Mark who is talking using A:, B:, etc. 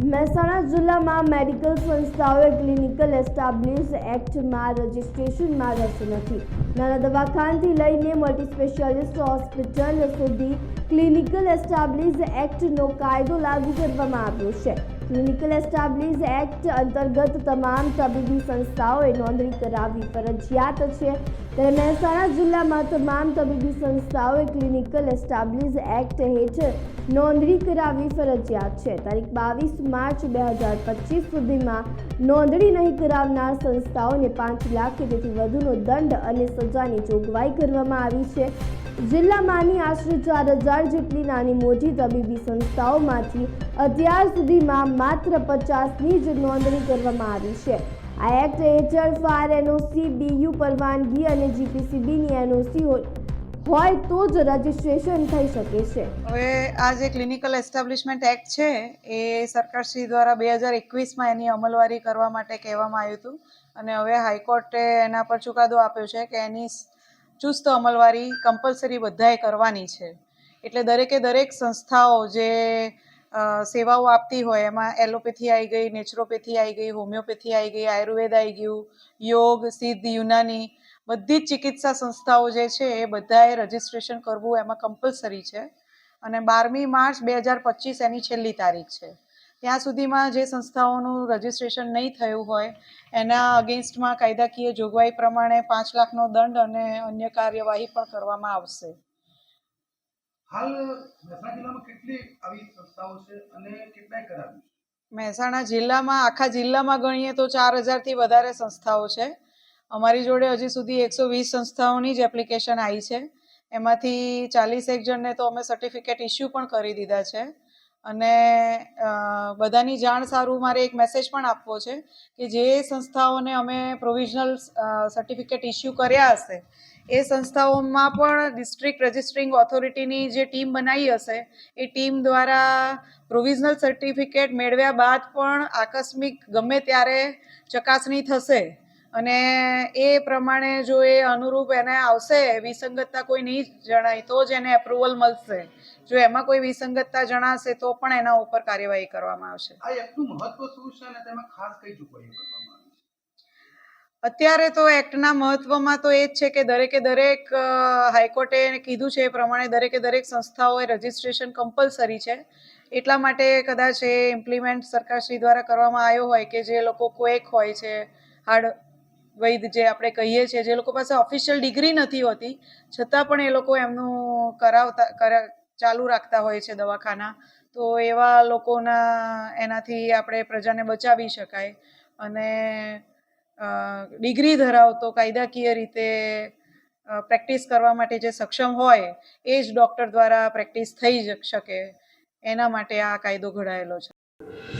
A: મહેસાણા જિલ્લામાં મેડિકલ સંસ્થાઓએ clinical establish એક્ટમાં રજિસ્ટ્રેશનમાં રહેતું નથી. નાના દવાખાનાથી લઈને મલ્ટી સ્પેશિયાલિસ્ટ હોસ્પિટલ સુધી ક્લિનિકલ એસ્ટાબ્લિશ એક્ટનો કાયદો લાગુ કરવામાં આવ્યો છે. ક્લિનિકલ એસ્ટાબ્લિશ એક્ટ અંતર્ગત તમામ તબીબી સંસ્થાઓએ નોંધણી કરાવવી ફરજિયાત છે. ત્યારે મહેસાણા જિલ્લામાં તમામ તબીબી સંસ્થાઓએ ક્લિનિકલ એસ્ટાબ્લિશ એક્ટ હેઠળ નોંધણી કરાવવી ફરજિયાત છે. તારીખ બાવીસ માર્ચ બે હજાર પચીસ સુધીમાં નોંધણી નહીં કરાવનાર સંસ્થાઓને પાંચ લાખ કે તેથી વધુનો દંડ અને સજાની જોગવાઈ કરવામાં આવી છે. જિલ્લામાંની આશરે ચાર હજાર જેટલી નાની મોટી તબીબી સંસ્થાઓમાંથી અત્યાર સુધીમાં માત્ર પચાસની જ નોંધણી કરવામાં આવી છે. આ એક્ટ હેઠળ ફાર એનઓસી, બીયુ પરવાનગી અને જીપીસીબીની એનઓસી હોય તો જ રજીસ્ટ્રેશન થઈ શકે છે.
B: હવે આ જે ક્લિનિકલ એસ્ટાબ્લિશમેન્ટ એક્ટ છે, એ સરકારશ્રી દ્વારા બે હજાર એકવીસમાં એની અમલવારી કરવા માટે કહેવામાં આવ્યું હતું. અને હવે હાઈકોર્ટે એના પર ચુકાદો આપ્યો છે કે એની ચુસ્ત અમલવારી કમ્પલસરી બધાએ કરવાની છે. એટલે દરેકે દરેક સંસ્થાઓ જે સેવાઓ આપતી હોય, એમાં એલોપેથી આવી ગઈ, નેચરોપેથી આવી ગઈ, હોમિયોપેથી આવી ગઈ, આયુર્વેદ આવી ગયું, યોગ, સિદ્ધ, યુનાની, બધી જ ચિકિત્સા સંસ્થાઓ જે છે, એ બધાએ રજિસ્ટ્રેશન કરવું એમાં કમ્પલસરી છે. અને બારમી માર્ચ બે હજાર પચીસ એની છેલ્લી તારીખ છે. ત્યાં સુધીમાં જે સંસ્થાઓનું રજીસ્ટ્રેશન નહીં થયું હોય એના અગેન્સ્ટમાં કાયદાકીય જોગવાઈ પ્રમાણે પાંચ લાખનો દંડ અને અન્ય કાર્યવાહી પણ કરવામાં આવશે.
C: હાલ મહેસાણા જિલ્લામાં કેટલી આવી સંસ્થાઓ છે અને કેટલાય કરાવી
B: મહેસાણા જિલ્લામાં આખા જિલ્લામાં ગણીએ તો ચાર હજારથી વધારે સંસ્થાઓ છે. અમારી જોડે હજી સુધી એકસો વીસ સંસ્થાઓની જ એપ્લિકેશન આવી છે. એમાંથી ચાલીસ એક જણને તો અમે સર્ટિફિકેટ ઇસ્યુ પણ કરી દીધા છે. અને બધાની જાણ સારું મારે એક મેસેજ પણ આપવો છે કે જે સંસ્થાઓને અમે પ્રોવિઝનલ સર્ટિફિકેટ ઇસ્યુ કર્યા હશે, એ સંસ્થાઓમાં પણ ડિસ્ટ્રિક્ટ રજિસ્ટ્રિંગ ઓથોરિટીની જે ટીમ બનાવી હશે, એ ટીમ દ્વારા પ્રોવિઝનલ સર્ટિફિકેટ મેળવ્યા બાદ પણ આકસ્મિક ગમે ત્યારે ચકાસણી થશે. અને એ પ્રમાણે જો એ અનુરૂપ એને આવશે વિસંગતતા કોઈ નહીં જણાય તો જ એને એપ્રુવલ મળશે. જો એમાં કોઈ વિસંગતતા જણાશે તો પણ એના ઉપર કાર્યવાહી કરવામાં આવશે.
C: આ એક્ટનું મહત્વ શું છે અને તેમાં ખાસ કઈ જોગવાઈઓ કરવામાં
B: અત્યારે તો એક્ટના મહત્વમાં તો એ જ છે કે દરેકે દરેક હાઈકોર્ટે કીધું છે એ પ્રમાણે દરેકે દરેક સંસ્થાઓએ રજીસ્ટ્રેશન કમ્પલસરી છે. એટલા માટે કદાચ એ ઇમ્પ્લિમેન્ટ સરકારશ્રી દ્વારા કરવામાં આવ્યો હોય કે જે લોકો ક્વેક હોય છે હાર્ડ વૈદ જે આપણે કહીએ છીએ, જે લોકો પાસે ઓફિશિયલ ડિગ્રી નથી હોતી, છતાં પણ એ લોકો એમનું કરાવતા, કરા, ચાલુ રાખતા હોય છે દવાખાના. તો એવા લોકોના, એનાથી આપણે પ્રજાને બચાવી શકાય. અને ડિગ્રી ધરાવતો કાયદાકીય રીતે પ્રેક્ટિસ કરવા માટે જે સક્ષમ હોય, એ જ ડૉક્ટર દ્વારા પ્રેક્ટિસ થઈ શકે. એના માટે આ કાયદો ઘડાયેલો છે.